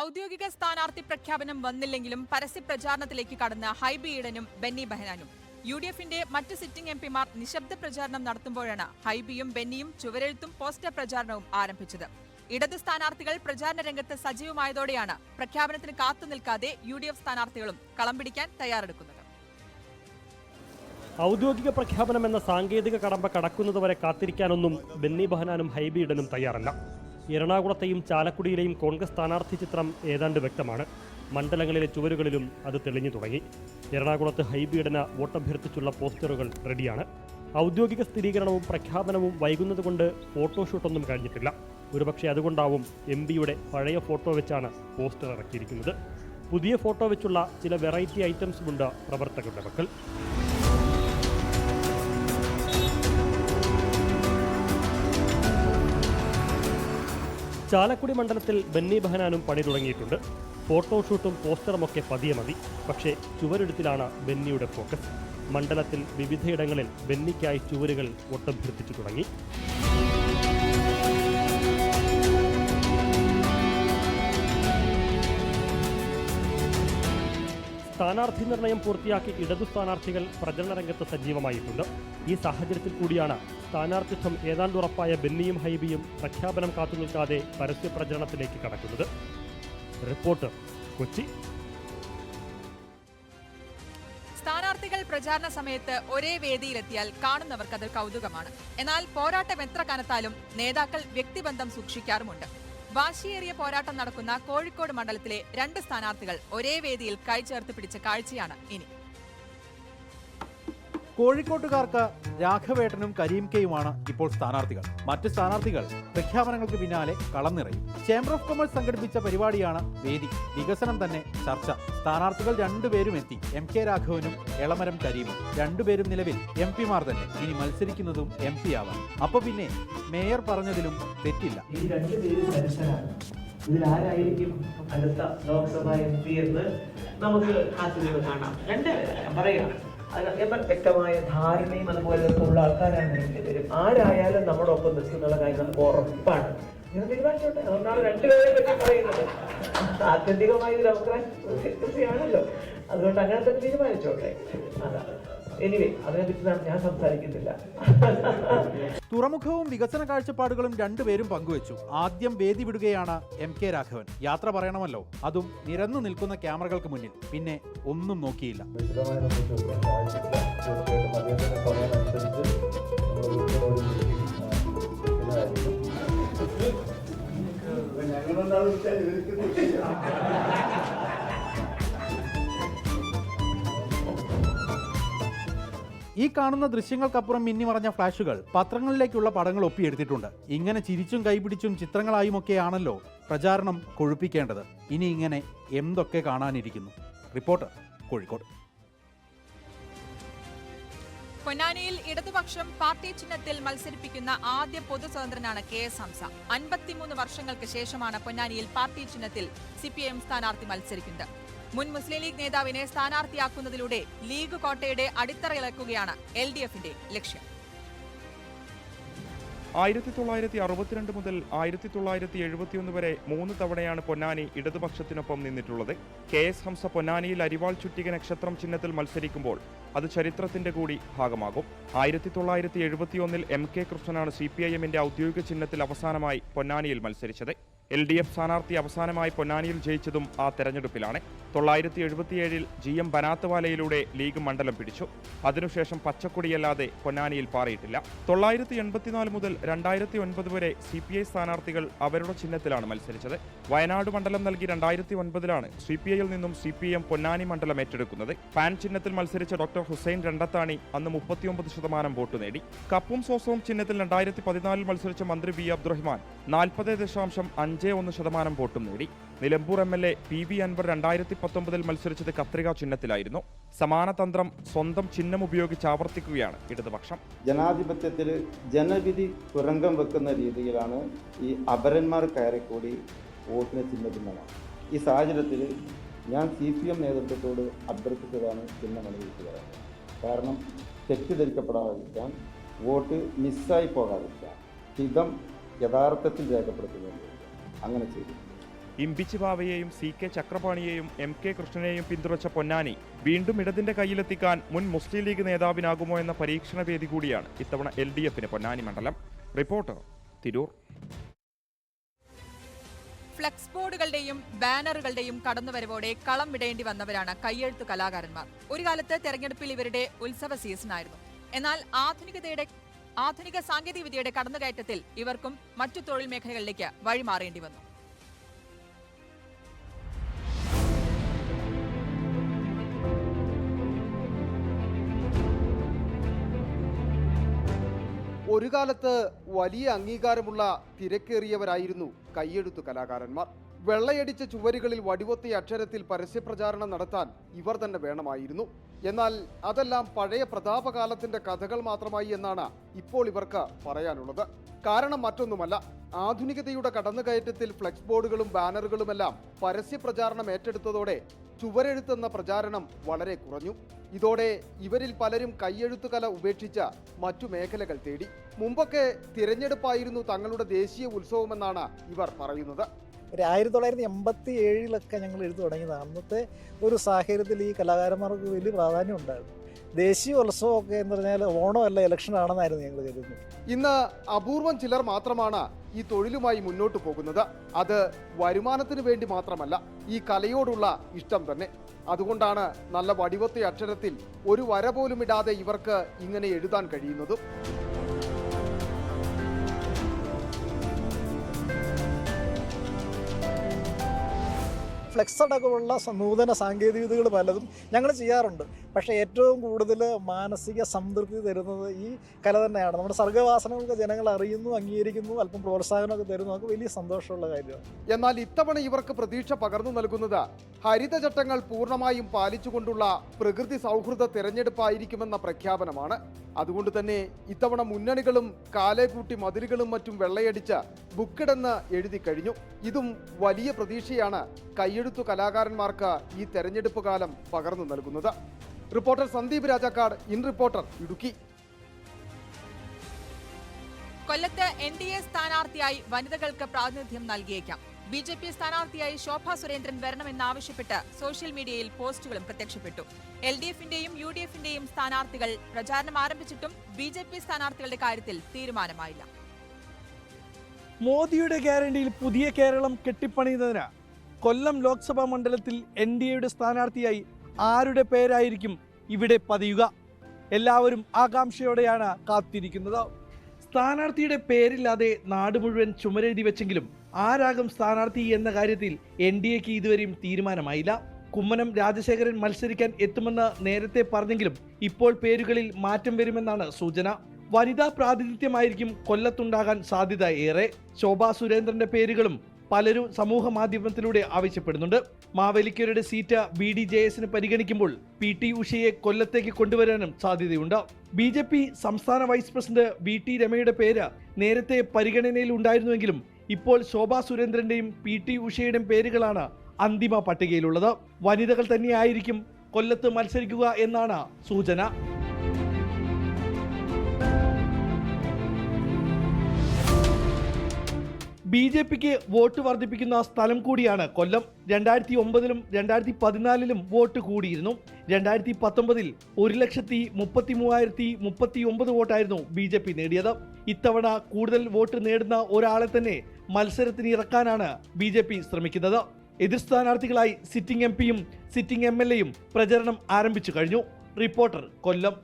ഔദ്യോഗിക സ്ഥാനാർത്ഥി പ്രഖ്യാപനം വന്നില്ലെങ്കിലും പരസ്യ പ്രചാരണത്തിലേക്ക് കടന്ന ഹൈബി ഈഡനും ബെന്നി ബഹനാനും. യു ഡി എഫിന്റെ മറ്റ് സിറ്റിംഗ് എം പിമാർ നിശബ്ദ പ്രചാരണം നടത്തുമ്പോഴാണ് ഹൈബിയും ബെന്നിയും ചുവരെഴുത്തും പോസ്റ്റർ പ്രചാരണവും ആരംഭിച്ചത്. ഇടത് സ്ഥാനാർത്ഥികൾ പ്രചാരണ രംഗത്ത് സജീവമായതോടെയാണ് പ്രഖ്യാപനത്തിന് കാത്തു നിൽക്കാതെ യു ഡി എഫ് സ്ഥാനാർത്ഥികളും കളം പിടിക്കാൻ തയ്യാറെടുക്കുന്നത്. ഔദ്യോഗിക പ്രഖ്യാപനം എന്ന സാങ്കേതിക കടമ്പ കടക്കുന്നതുവരെ കാത്തിരിക്കാനൊന്നും ബെന്നി ബഹനാനും ഹൈബിയിടനും തയ്യാറല്ല. എറണാകുളത്തെയും ചാലക്കുടിയിലെയും കോൺഗ്രസ് സ്ഥാനാർത്ഥി ചിത്രം ഏതാണ്ട് വ്യക്തമാണ്. മണ്ഡലങ്ങളിലെ ചുവരുകളിലും അത് തെളിഞ്ഞു തുടങ്ങി. എറണാകുളത്ത് ഹൈബീഡന വോട്ടഭ്യർത്ഥിച്ചുള്ള പോസ്റ്ററുകൾ റെഡിയാണ്. ഔദ്യോഗിക സ്ഥിരീകരണവും പ്രഖ്യാപനവും വൈകുന്നതുകൊണ്ട് ഫോട്ടോഷൂട്ടൊന്നും കഴിഞ്ഞിട്ടില്ല. ഒരുപക്ഷെ അതുകൊണ്ടാവും എം പിയുടെ പഴയ ഫോട്ടോ വെച്ചാണ് പോസ്റ്റർ ഇറക്കിയിരിക്കുന്നത്. പുതിയ ഫോട്ടോ വെച്ചുള്ള ചില വെറൈറ്റി ഐറ്റംസുമുണ്ട് പ്രവർത്തകരുടെ പക്കൽ. ചാലക്കുടി മണ്ഡലത്തിൽ ബെന്നി ബഹനാനും പണി തുടങ്ങിയിട്ടുണ്ട്. ഫോട്ടോഷൂട്ടും പോസ്റ്ററുമൊക്കെ പതിയെ മതി. പക്ഷേ ചുവരെടുത്തിലാണ് ബെന്നിയുടെ ഫോക്കസ്. മണ്ഡലത്തിൽ വിവിധയിടങ്ങളിൽ ബെന്നിക്കായി ചുവരുകൾ ഒട്ടഭ്യർത്ഥിച്ചു തുടങ്ങി. സ്ഥാനാർത്ഥി നിർണയം പൂർത്തിയാക്കി ഇടതു സ്ഥാനാർത്ഥികൾ പ്രചരണ രംഗത്ത് സജീവമായിട്ടുണ്ട്. ഈ സാഹചര്യത്തിൽ കൂടിയാണ് സ്ഥാനാർത്ഥിത്വം ഏതാണ്ട് ഉറപ്പായ ബെന്നിയും ഹൈബിയും പ്രഖ്യാപനം കാത്തു നിൽക്കാതെ പരസ്യ പ്രചരണത്തിലേക്ക് കടക്കുന്നത്. റിപ്പോർട്ടർ കൊച്ചി. സ്ഥാനാർത്ഥികൾ പ്രചാരണ സമയത്ത് ഒരേ വേദിയിലെത്തിയാൽ കാണുന്നവർക്ക് അത് കൗതുകമാണ്. എന്നാൽ പോരാട്ടം എത്ര കനത്താലും നേതാക്കൾ വ്യക്തിബന്ധം സൂക്ഷിക്കാറുമുണ്ട്. വാശിയേറിയ പോരാട്ടം നടക്കുന്ന കോഴിക്കോട് മണ്ഡലത്തിലെ രണ്ട് സ്ഥാനാർത്ഥികൾ ഒരേ വേദിയിൽ കൈചേർത്ത് പിടിച്ച കാഴ്ചയാണ് ഇനി. കോഴിക്കോട്ടുകാർക്ക് രാഘവേട്ടനും കരീം കെയുമാണ് ഇപ്പോൾ സ്ഥാനാർത്ഥികൾ. മറ്റ് സ്ഥാനാർത്ഥികൾ പ്രഖ്യാപനങ്ങൾക്ക് പിന്നാലെ കളം നിറയും ചേംബർ ഓഫ് കൊമേഴ്സ് സംഘടിപ്പിച്ച പരിപാടിയാണ് വേദി. വികസനം തന്നെ ചർച്ച. സ്ഥാനാർത്ഥികൾ രണ്ടുപേരും എത്തി. എം കെ രാഘവനും എളമരം കരീമും. രണ്ടുപേരും നിലവിൽ എം പിമാർ തന്നെ. ഇനി മത്സരിക്കുന്നതും എം പി ആവാം. അപ്പൊ പിന്നെ മേയർ പറഞ്ഞതിലും തെറ്റില്ല. ഈ ഇതിൽ ആരായിരിക്കും അടുത്ത ലോക്സഭ എം പി എന്ന് നമുക്ക് കാണാം. ഞാൻ പറയുകയാണ്. അതിനൊക്കെ വ്യക്തമായ ധാരണയും അതുപോലെ ഉള്ള ആൾക്കാരാണ് രണ്ടുപേരും ആരായാലും നമ്മുടെ ഒപ്പം നിൽക്കുന്നുള്ള കാര്യം നമുക്ക് ഉറപ്പാണ്. തീരുമാനിച്ചോട്ടെ? അതുകൊണ്ടാണ് രണ്ടുപേരെ പറ്റി പറയുന്നത്. ആത്യന്തികമായ ഒരു അഭിപ്രായം ഡെമോക്രാസിയാണല്ലോ അതുകൊണ്ട് അങ്ങനെ തന്നെ തീരുമാനിച്ചോട്ടെ? അതാണ്. എനിവേ അതിനെപ്പറ്റി ഞാൻ- സംസാരിക്കുന്നില്ല. തുറമുഖവും വികസന കാഴ്ചപ്പാടുകളും രണ്ടുപേരും പങ്കുവച്ചു. ആദ്യം വേദി വിടുകയാണ് എം കെ രാഘവൻ. യാത്ര പറയണമല്ലോ. അതും നിരന്നു നിൽക്കുന്ന ക്യാമറകൾക്ക് മുന്നിൽ. പിന്നെ ഒന്നും നോക്കിയില്ല. ഈ കാണുന്ന ദൃശ്യങ്ങൾക്കപ്പുറം മിന്നി മറഞ്ഞ ഫ്ലാഷുകൾ പത്രങ്ങളിലേക്കുള്ള പടങ്ങൾ ഒപ്പിയെടുത്തിട്ടുണ്ട്. ഇങ്ങനെ ചിരിച്ചും കൈപിടിച്ചും ചിത്രങ്ങളായുമൊക്കെയാണല്ലോ പ്രചാരണം കൊഴുപ്പിക്കേണ്ടത്. ഇനി ഇങ്ങനെ എന്തൊക്കെ കാണാനിരിക്കുന്നു? റിപ്പോർട്ടർ കോഴിക്കോട്. പൊന്നാനിയിൽ ഇടതുപക്ഷം പാർട്ടി ചിഹ്നത്തിൽ മത്സരിപ്പിക്കുന്ന ആദ്യ പൊതു സ്വതന്ത്രനാണ് കെ എസ് ഹംസ. അൻപത്തിമൂന്ന് വർഷങ്ങൾക്ക് ശേഷമാണ് പൊന്നാനിയിൽ പാർട്ടി ചിഹ്നത്തിൽ സി പി എം സ്ഥാനാർത്ഥി മത്സരിക്കുന്നത്. മുൻ മുസ്ലിം ലീഗ് നേതാവിനെ സ്ഥാനാർത്ഥിയാക്കുന്നതിലൂടെ ലീഗ് കോട്ടയുടെ അടിത്തറ ഇളക്കുകയാണ് എൽ ഡി എഫിന്റെ ലക്ഷ്യം. ആയിരത്തി തൊള്ളായിരത്തി അറുപത്തിരണ്ട് മുതൽ ആയിരത്തി തൊള്ളായിരത്തി എഴുപത്തിയൊന്ന് വരെ മൂന്ന് തവണയാണ് പൊന്നാനി ഇടതുപക്ഷത്തിനൊപ്പം നിന്നിട്ടുള്ളത്. കെ എസ് ഹംസ പൊന്നാനിയിൽ അരിവാൾ ചുറ്റിക നക്ഷത്രം ചിഹ്നത്തിൽ മത്സരിക്കുമ്പോൾ അത് ചരിത്രത്തിന്റെ കൂടി ഭാഗമാകും. ആയിരത്തി തൊള്ളായിരത്തി എഴുപത്തിയൊന്നിൽ എം കെ കൃഷ്ണനാണ് സി പി ഐ ഔദ്യോഗിക ചിഹ്നത്തിൽ അവസാനമായി പൊന്നാനിയിൽ മത്സരിച്ചത്. എൽ ഡി എഫ് സ്ഥാനാർത്ഥി അവസാനമായി പൊന്നാനിയിൽ ജയിച്ചതും ആ തെരഞ്ഞെടുപ്പിലാണ്. തൊള്ളായിരത്തി എഴുപത്തിയേഴിൽ ജി എം ബനാത്തുവാലയിലൂടെ ലീഗ് മണ്ഡലം പിടിച്ചു. അതിനുശേഷം പച്ചക്കൊടിയല്ലാതെ പൊന്നാനിയിൽ പാറിയിട്ടില്ല. തൊള്ളായിരത്തി എൺപത്തിനാല് മുതൽ രണ്ടായിരത്തി ഒൻപത് വരെ സി പി ഐ സ്ഥാനാർത്ഥികൾ അവരുടെ ചിഹ്നത്തിലാണ് മത്സരിച്ചത്. വയനാട് മണ്ഡലം നൽകി രണ്ടായിരത്തി ഒൻപതിലാണ് സി പി ഐയിൽ നിന്നും സി പി എം പൊന്നാനി മണ്ഡലം ഏറ്റെടുക്കുന്നത്. പാൻ ചിഹ്നത്തിൽ മത്സരിച്ച ഡോക്ടർ ഹുസൈൻ രണ്ടത്താണി അന്ന് മുപ്പത്തിയൊമ്പത് ശതമാനം വോട്ട് നേടി. കപ്പും സോസവും ചിഹ്നത്തിൽ രണ്ടായിരത്തി പതിനാലിൽ മത്സരിച്ച മന്ത്രി വി അബ്ദുറഹ്മാൻ നാൽപ്പത് ദശാംശം അഞ്ച് ഒന്ന് ശതമാനം വോട്ടും നേടി. Nilambur M L A P V Anvar രണ്ടായിരത്തി പത്തൊമ്പതിൽ മത്സരിച്ചത് കത്രിക ചിഹ്നത്തിലായിരുന്നു. സമാന തന്ത്രം സ്വന്തം ചിഹ്നം ഉപയോഗിച്ച് ആവർത്തിക്കുകയാണ് ഇടതുപക്ഷം. ജനാധിപത്യത്തിൽ ജനവിധി തുരങ്കം വെക്കുന്ന രീതിയിലാണ് ഈ അപരന്മാർ കയറിക്കൂടി വോട്ടിനെ ചിഹ്നഭിന്നമാണ് ഈ സാഹചര്യത്തിൽ ഞാൻ സി പി എം നേതൃത്വത്തോട് അഭ്യർത്ഥിച്ചതാണ് ചിഹ്നം അനുവദിക്കുക. കാരണം തെറ്റിദ്ധരിക്കപ്പെടാതിരിക്കാൻ വോട്ട് മിസ്സായി പോകാതിരിക്കാൻ ഹിതം യഥാർത്ഥത്തിൽ രേഖപ്പെടുത്തുന്നതിന് വേണ്ടി അങ്ങനെ ചെയ്തു. ഇമ്പിച്ചി ബാവയെയും സി കെ ചക്രപാണിയെയും എം കെ കൃഷ്ണനെയും പിന്തുണച്ച പൊന്നാനി വീണ്ടും ഇടതിന്റെ കയ്യിലെത്തിക്കാൻ മുൻ മുസ്ലിം ലീഗ് നേതാവിനാകുമോ എന്ന പരീക്ഷണ വേദി കൂടിയാണ് ഇത്തവണ എൽ ഡി എഫിന് പൊന്നാനി മണ്ഡലം. റിപ്പോർട്ടർ തിരൂർ. ഫ്ലക്സ് ബോർഡുകളുടെയും ബാനറുകളുടെയും കടന്നുവരവോടെ കളം വിടേണ്ടി വന്നവരാണ് കയ്യെഴുത്തു കലാകാരന്മാർ. ഒരു കാലത്ത് തെരഞ്ഞെടുപ്പിൽ ഇവരുടെ ഉത്സവ സീസണായിരുന്നു എന്നാൽ ആധുനികതയുടെ ആധുനിക സാങ്കേതിക വിദ്യയുടെ കടന്നുകയറ്റത്തിൽ ഇവർക്കും മറ്റു തൊഴിൽ മേഖലകളിലേക്ക് വഴിമാറേണ്ടി വന്നു. ഒരു കാലത്ത് വലിയ അംഗീകാരമുള്ള തിരക്കേറിയവരായിരുന്നു കയ്യെഴുത്തു കലാകാരന്മാർ. വെള്ളയടിച്ച ചുവരുകളിൽ വടിവൊത്തിയ അക്ഷരത്തിൽ പരസ്യപ്രചാരണം നടത്താൻ ഇവർ തന്നെ വേണമായിരുന്നു. എന്നാൽ അതെല്ലാം പഴയ പ്രതാപകാലത്തിന്റെ കഥകൾ മാത്രമായി എന്നാണ് ഇപ്പോൾ ഇവർക്ക് പറയാനുള്ളത്. കാരണം മറ്റൊന്നുമല്ല ആധുനികതയുടെ കടന്നുകയറ്റത്തിൽ ഫ്ലെക്സ് ബോർഡുകളും ബാനറുകളുമെല്ലാം പരസ്യപ്രചാരണം ഏറ്റെടുത്തതോടെ ചുവരെഴുത്തെന്ന പ്രചാരണം വളരെ കുറഞ്ഞു. ഇതോടെ ഇവരിൽ പലരും കയ്യെഴുത്തുകല ഉപേക്ഷിച്ച മറ്റു മേഖലകൾ തേടി. മുമ്പൊക്കെ തിരഞ്ഞെടുപ്പായിരുന്നു തങ്ങളുടെ ദേശീയ ഉത്സവമെന്നാണ് ഇവർ പറയുന്നത്. ഒരു ആയിരത്തി തൊള്ളായിരത്തി എൺപത്തി ഏഴിലൊക്കെ ഞങ്ങൾ എഴുതി തുടങ്ങിയതാണ്. അന്നത്തെ ഒരു സാഹചര്യത്തിൽ ഈ കലാകാരന്മാർക്ക് വലിയ പ്രാധാന്യം ഉണ്ടായിരുന്നു. ദേശീയ ഉത്സവമൊക്കെ എന്ന് പറഞ്ഞാൽ ഓണമല്ല ഇലക്ഷൻ ആണെന്നായിരുന്നു ഞങ്ങൾ കരുതുന്നത്. ഇന്ന് അപൂർവം ചിലർ മാത്രമാണ് ഈ തൊഴിലുമായി മുന്നോട്ട് പോകുന്നത്. അത് വരുമാനത്തിന് വേണ്ടി മാത്രമല്ല ഈ കലയോടുള്ള ഇഷ്ടം തന്നെ. അതുകൊണ്ടാണ് നല്ല വടിവത്തെ അക്ഷരത്തിൽ ഒരു വര പോലും ഇടാതെ ഇവർക്ക് ഇങ്ങനെ എഴുതാൻ കഴിയുന്നതും. ഫ്ലെക്സ് അടക്കമുള്ള നൂതന സാങ്കേതികതകൾ പലതും ഞങ്ങൾ ചെയ്യാറുണ്ട്. പക്ഷേ ഏറ്റവും കൂടുതൽ മാനസിക സംതൃപ്തി തരുന്നത് ഈ കല തന്നെയാണ്. നമ്മുടെ സർഗവാസനകൾക്ക് ജനങ്ങൾ അറിയുന്നു അംഗീകരിക്കുന്നു അല്പം പ്രോത്സാഹനമൊക്കെ തരുന്നു. അതൊക്കെ വലിയ സന്തോഷമുള്ള കാര്യമാണ്. എന്നാൽ ഇത്തവണ ഇവർക്ക് പ്രതീക്ഷ പകർന്നു നൽകുന്നത് ഹരിതചട്ടങ്ങൾ പൂർണമായും പാലിച്ചുകൊണ്ടുള്ള പ്രകൃതി സൗഹൃദ തിരഞ്ഞെടുപ്പായിരിക്കുമെന്ന പ്രഖ്യാപനമാണ്. അതുകൊണ്ട് തന്നെ ഇത്തവണ മുന്നണികളും കാലേക്കൂട്ടി മതിലുകളും മറ്റും വെള്ളയടിച്ച് ബുക്കിടെന്ന് എഴുതി കഴിഞ്ഞു. ഇതും വലിയ പ്രതീക്ഷയാണ് കയ്യെഴുത്തു കലാകാരന്മാർക്ക് ഈ തെരഞ്ഞെടുപ്പ് കാലം പകർന്നു നൽകുന്നത്. Reporter Sandeep Rajakkad in reporter Idukki. കൊല്ലത്ത് എൻ ഡി എ സ്ഥാനാർത്ഥിയായി വനിതകൾക്ക് പ്രാതിനിധ്യം നൽകിയേക്കാം. ബി ജെ പി സ്ഥാനാർത്ഥിയായി ശോഭ സുരേന്ദ്രൻ വരണമെന്നാവശ്യപ്പെട്ട് സോഷ്യൽ മീഡിയയിൽ പോസ്റ്റുകളും പ്രത്യക്ഷപ്പെട്ടു. എൽ ഡി എഫിന്റെയും യു ഡി എഫിന്റെയും സ്ഥാനാർത്ഥികൾ പ്രചാരണം ആരംഭിച്ചിട്ടും ബി ജെ പി സ്ഥാനാർത്ഥികളുടെ കാര്യത്തിൽ തീരുമാനമായില്ല. മോദിയുടെ ഗ്യാരണ്ടിയിൽ പുതിയ കേരളം കെട്ടിപ്പണിയുന്നതിന് കൊല്ലം ലോക്സഭാ മണ്ഡലത്തിൽ എൻ ഡി എയുടെ സ്ഥാനാർത്ഥിയായി ആരുടെ പേരായിരിക്കും ഇവിടെ പതിയുക? എല്ലാവരും ആകാംക്ഷയോടെയാണ് കാത്തിരിക്കുന്നത്. സ്ഥാനാർത്ഥിയുടെ പേരില്ലാതെ നാട് മുഴുവൻ ചുമരെഴുതി വെച്ചെങ്കിലും ആരാകും സ്ഥാനാർത്ഥി എന്ന കാര്യത്തിൽ എൻ ഡി എക്ക് ഇതുവരെയും തീരുമാനമായില്ല. കുമ്മനം രാജശേഖരൻ മത്സരിക്കാൻ എത്തുമെന്ന് നേരത്തെ പറഞ്ഞെങ്കിലും ഇപ്പോൾ പേരുകളിൽ മാറ്റം വരുമെന്നാണ് സൂചന. വനിതാ പ്രാതിനിധ്യമായിരിക്കും കൊല്ലത്തുണ്ടാകാൻ സാധ്യത ഏറെ. ശോഭാ സുരേന്ദ്രന്റെ പേരുകളും പലരും സമൂഹ മാധ്യമത്തിലൂടെ ആവശ്യപ്പെടുന്നുണ്ട്. മാവേലിക്കരുടെ സീറ്റ് ബി ഡി ജെ എസിന് പരിഗണിക്കുമ്പോൾ പി ടി ഉഷയെ കൊല്ലത്തേക്ക് കൊണ്ടുവരാനും സാധ്യതയുണ്ട്. ബി ജെ പി സംസ്ഥാന വൈസ് പ്രസിഡന്റ് വി ടി രമയുടെ പേര് നേരത്തെ പരിഗണനയിൽ ഉണ്ടായിരുന്നുവെങ്കിലും ഇപ്പോൾ ശോഭാ സുരേന്ദ്രന്റെയും പി ടി ഉഷയുടെയും പേരുകളാണ് അന്തിമ പട്ടികയിലുള്ളത്. വനിതകൾ തന്നെയായിരിക്കും കൊല്ലത്ത് മത്സരിക്കുക എന്നാണ് സൂചന. ബി ജെ പിക്ക് വോട്ട് വർദ്ധിപ്പിക്കുന്ന സ്ഥലം കൂടിയാണ് കൊല്ലം. രണ്ടായിരത്തി ഒമ്പതിലും രണ്ടായിരത്തി പതിനാലിലും വോട്ട് കൂടിയിരുന്നു. രണ്ടായിരത്തി പത്തൊമ്പതിൽ ഒരു ലക്ഷത്തി മുപ്പത്തി മൂവായിരത്തി മുപ്പത്തി ഒമ്പത് വോട്ടായിരുന്നു ബി ജെ പി നേടിയത്. ഇത്തവണ കൂടുതൽ വോട്ട് നേടുന്ന ഒരാളെ തന്നെ മത്സരത്തിന് ഇറക്കാനാണ് ബി ജെ പി ശ്രമിക്കുന്നത്. എതിർ സ്ഥാനാർത്ഥികളായി സിറ്റിംഗ് എം പിയും സിറ്റിംഗ് എം എൽ എയും പ്രചരണം ആരംഭിച്ചു കഴിഞ്ഞു. റിപ്പോർട്ടർ കൊല്ലം.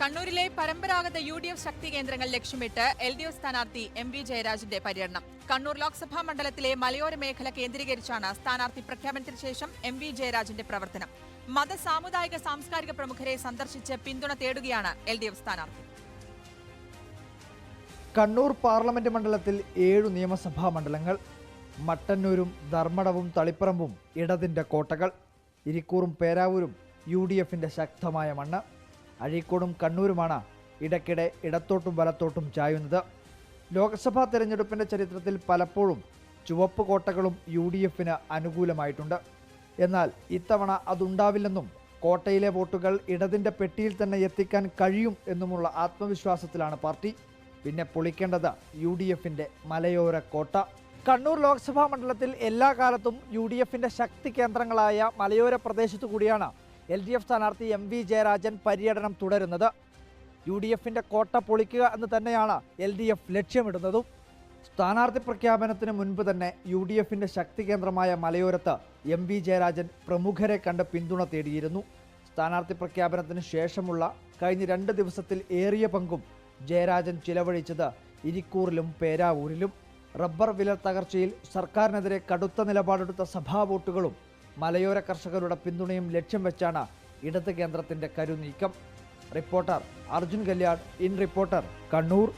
കണ്ണൂരിലെ പരമ്പരാഗത യു ഡി എഫ് ശക്തി കേന്ദ്രങ്ങൾ ലക്ഷ്യമിട്ട് എൽ ഡി എഫ് സ്ഥാനാർത്ഥി എം വി ജയരാജന്റെ പര്യടനം. കണ്ണൂർ ലോക്സഭാ മണ്ഡലത്തിലെ മലയോര മേഖല കേന്ദ്രീകരിച്ചാണ് സ്ഥാനാർത്ഥി പ്രഖ്യാപനത്തിന് ശേഷം എം വി ജയരാജന്റെ പ്രവർത്തനം. മത സാമുദായിക സാംസ്കാരിക പ്രമുഖരെ സന്ദർശിച്ച് പിന്തുണ തേടുകയാണ് എൽ ഡി എഫ് സ്ഥാനാർത്ഥി. കണ്ണൂർ പാർലമെന്റ് മണ്ഡലത്തിൽ ഏഴു നിയമസഭാ മണ്ഡലങ്ങൾ മട്ടന്നൂരും ധർമ്മടവും തളിപ്പറമ്പും ഇടതിന്റെ കോട്ടകൾ ഇരിക്കൂറും പേരാവൂരും യു ഡി എഫിന്റെ ശക്തമായ മണ്ണ് അഴീക്കോടും കണ്ണൂരുമാണ് ഇടയ്ക്കിടെ ഇടത്തോട്ടും വലത്തോട്ടും ചായുന്നത്. ലോക്സഭാ തെരഞ്ഞെടുപ്പിന്റെ ചരിത്രത്തിൽ പലപ്പോഴും ചുവപ്പ് കോട്ടകളും യു ഡി എഫിന് അനുകൂലമായിട്ടുണ്ട്. എന്നാൽ ഇത്തവണ അതുണ്ടാവില്ലെന്നും കോട്ടയിലെ വോട്ടുകൾ ഇടതിന്റെ പെട്ടിയിൽ തന്നെ എത്തിക്കാൻ കഴിയും എന്നുമുള്ള ആത്മവിശ്വാസത്തിലാണ് പാർട്ടി. പിന്നെ പൊളിക്കേണ്ടത് യു ഡി എഫിന്റെ മലയോര കോട്ട. കണ്ണൂർ ലോക്സഭാ മണ്ഡലത്തിൽ എല്ലാ കാലത്തും യു ഡി എഫിന്റെ ശക്തി കേന്ദ്രങ്ങളായ മലയോര പ്രദേശത്തു കൂടിയാണ് എൽ ഡി എഫ് സ്ഥാനാർത്ഥി എം വി ജയരാജൻ പര്യടനം തുടരുന്നത്. യു ഡി എഫിന്റെ കോട്ട പൊളിക്കുക എന്ന് തന്നെയാണ് എൽ ഡി എഫ് ലക്ഷ്യമിടുന്നതും. സ്ഥാനാർത്ഥി പ്രഖ്യാപനത്തിന് മുൻപ് തന്നെ യു ഡി എഫിന്റെ ശക്തി കേന്ദ്രമായ മലയോരത്ത് എം വി ജയരാജൻ പ്രമുഖരെ കണ്ട് പിന്തുണ തേടിയിരുന്നു. സ്ഥാനാർത്ഥി പ്രഖ്യാപനത്തിന് ശേഷമുള്ള കഴിഞ്ഞ രണ്ട് ദിവസത്തിൽ ഏറിയ പങ്കും ജയരാജൻ ചിലവഴിച്ചത് ഇരിക്കൂറിലും പേരാവൂരിലും. റബ്ബർ വില തകർച്ചയിൽ സർക്കാരിനെതിരെ കടുത്ത നിലപാടെടുത്ത സഭാ വോട്ടുകളും മലയോര കർഷകരുടെ പിന്തുണയും ലക്ഷ്യം വെച്ചാണ് ഇടത് കേന്ദ്രത്തിന്റെ കരുനീക്കം. Reporter Arjun Kalyan in reporter Kannur.